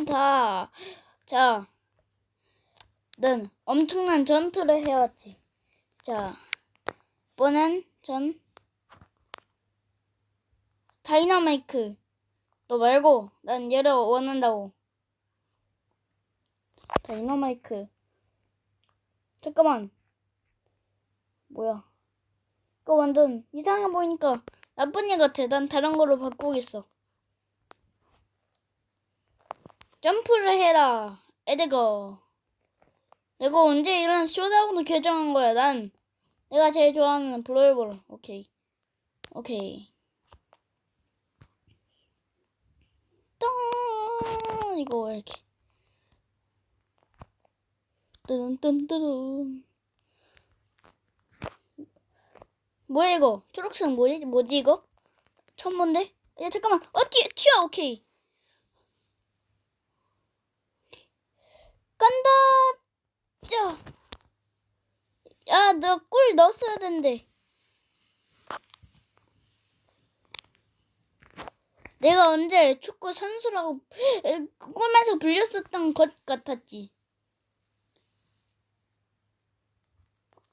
합니다. 자, 난 엄청난 전투를 해왔지. 자, 이번엔 전 다이나마이크. 너 말고 난 얘를 원한다고. 다이나마이크. 잠깐만. 뭐야? 이거 완전 이상해 보이니까 나쁜 애 같아. 난 다른 걸로 바꾸겠어. 점프를 해라. 에드거. 내가 언제 이런 쇼다운을 결정한 거야? 난 내가 제일 좋아하는 브로이볼. 오케이. 오케이. 땅 이거 왜 이렇게 뚜둔뚜둔뚜둔 뭐야 이거 초록색 뭐지 뭐지 이거 처음 본데 야 잠깐만 어 튀, 튀어 오케이 간다 짜야너 꿀 넣었어야 된대 내가 언제 축구 선수라고 에, 꿈에서 불렸었던 것 같았지.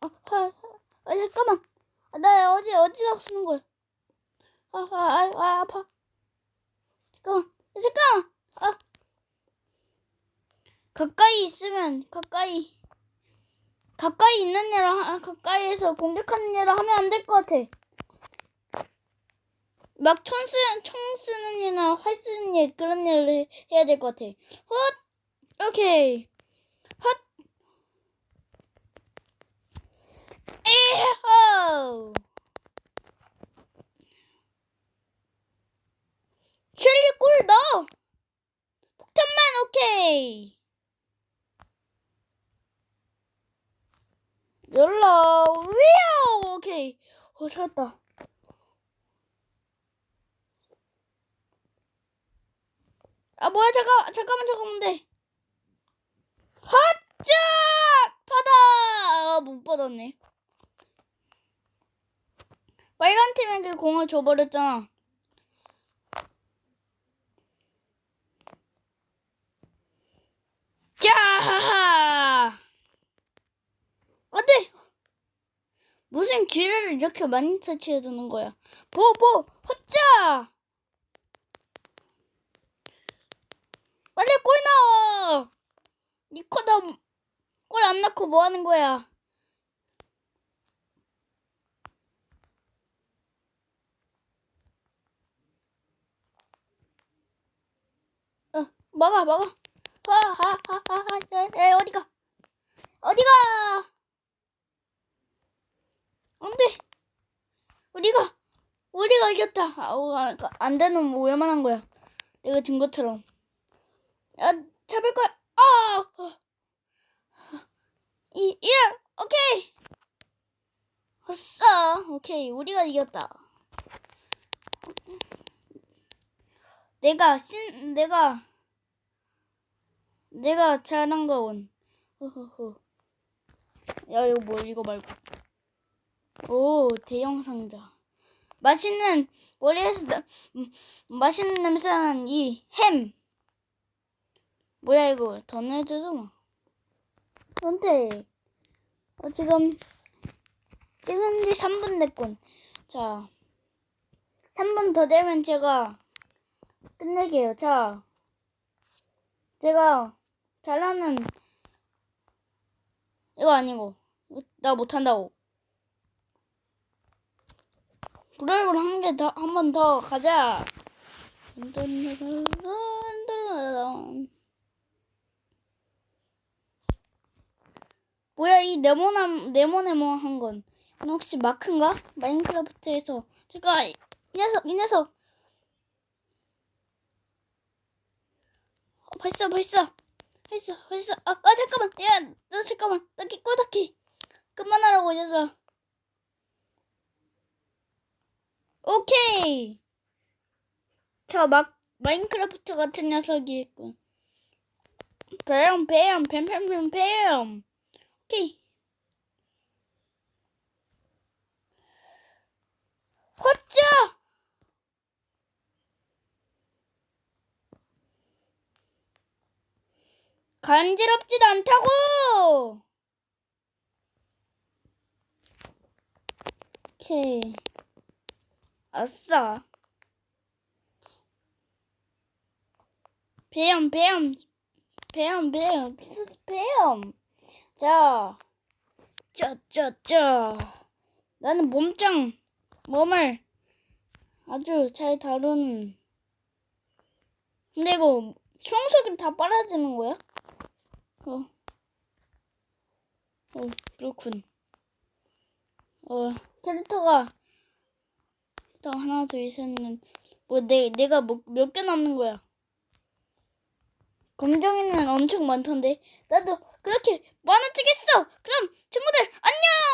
아, 아, 아 잠깐만. 아, 나 어디 어디다 쓰는 거야? 아, 아, 아, 아 아파. 잠깐만, 야, 잠깐만. 아, 가까이 있으면 가까이 가까이 있는 애랑 아, 가까이에서 공격하는 애랑 하면 안 될 것 같아. 막 총 쓰는 총 쓰는 애나 활 쓰는 애 그런 애를 해, 해야 될 것 같아. 헛, 오케이. 헛, 에호. 셸리 꿀 넣어. 폭탄만 오케이. 열라 위오 오케이. 어 살았다. 아 뭐야 잠깐 잠깐만 잠깐만 돼. 헛자 받아 아, 못 받았네. 빨간 팀에게 공을 줘버렸잖아. 자 안돼 무슨 기회를 이렇게 많이 터치해 두는 거야. 보보 헛자 빨리 골 넣어! 니코다 골 안 넣고 뭐 하는 거야? 어, 막아, 막아. 아, 아, 아, 아, 아, 에, 어디가? 어디가? 안 돼. 우리가, 우리가 이겼다. 아우, 안, 안 되는 뭐 웬만한 거야. 내가 진 것처럼. 야, 잡을 거야. 아! 어. 이, 일, 오케이. 아싸. 오케이. 우리가 이겼다. 내가 신, 내가, 내가 잘한. 허허허. 야, 이거 뭐, 이거 말고. 오, 대형 상자. 맛있는, 머리에서, 나, 음, 맛있는 냄새 나는 이 햄. 뭐야 이거? 더 내주잖아 선택 어, 지금 찍은 지 3분 됐군. 자 3분 더 되면 제가 끝낼게요. 자 제가 잘하는 이거 아니고 나 못한다고 브레이브를 한 개 더 한 번 더 가자. 뭐야 이 네모남 네모네모한 건. 이건 혹시 마크인가? 마인크래프트에서. 제가 이 녀석 이 녀석. 어, 벌써 벌써. 벌써 벌써. 아, 아 잠깐만. 야 너 잠깐만. 나 끼꼬닥해 그만하라고 얘들아 오케이 저 막 마인크래프트 같은 녀석이 있군 뱀, 뱀, 뱀, 뱀, 뱀, 뱀. 오케이. 호짜! 간지럽지도 않다고! 오케이. 아싸. 배염, 배염, 배염, 배염, 피스 배염. 자, 짜, 짜, 짜. 나는 몸짱, 몸을 아주 잘 다루는. 근데 이거 청소기를 다 빨아야 되는 거야? 어. 어, 그렇군. 어, 캐릭터가 또 하나, 둘, 셋은 뭐 내, 내가 뭐, 몇 개 남는 거야? 검정이는 엄청 많던데 나도 그렇게 많아지겠어. 그럼 친구들 안녕.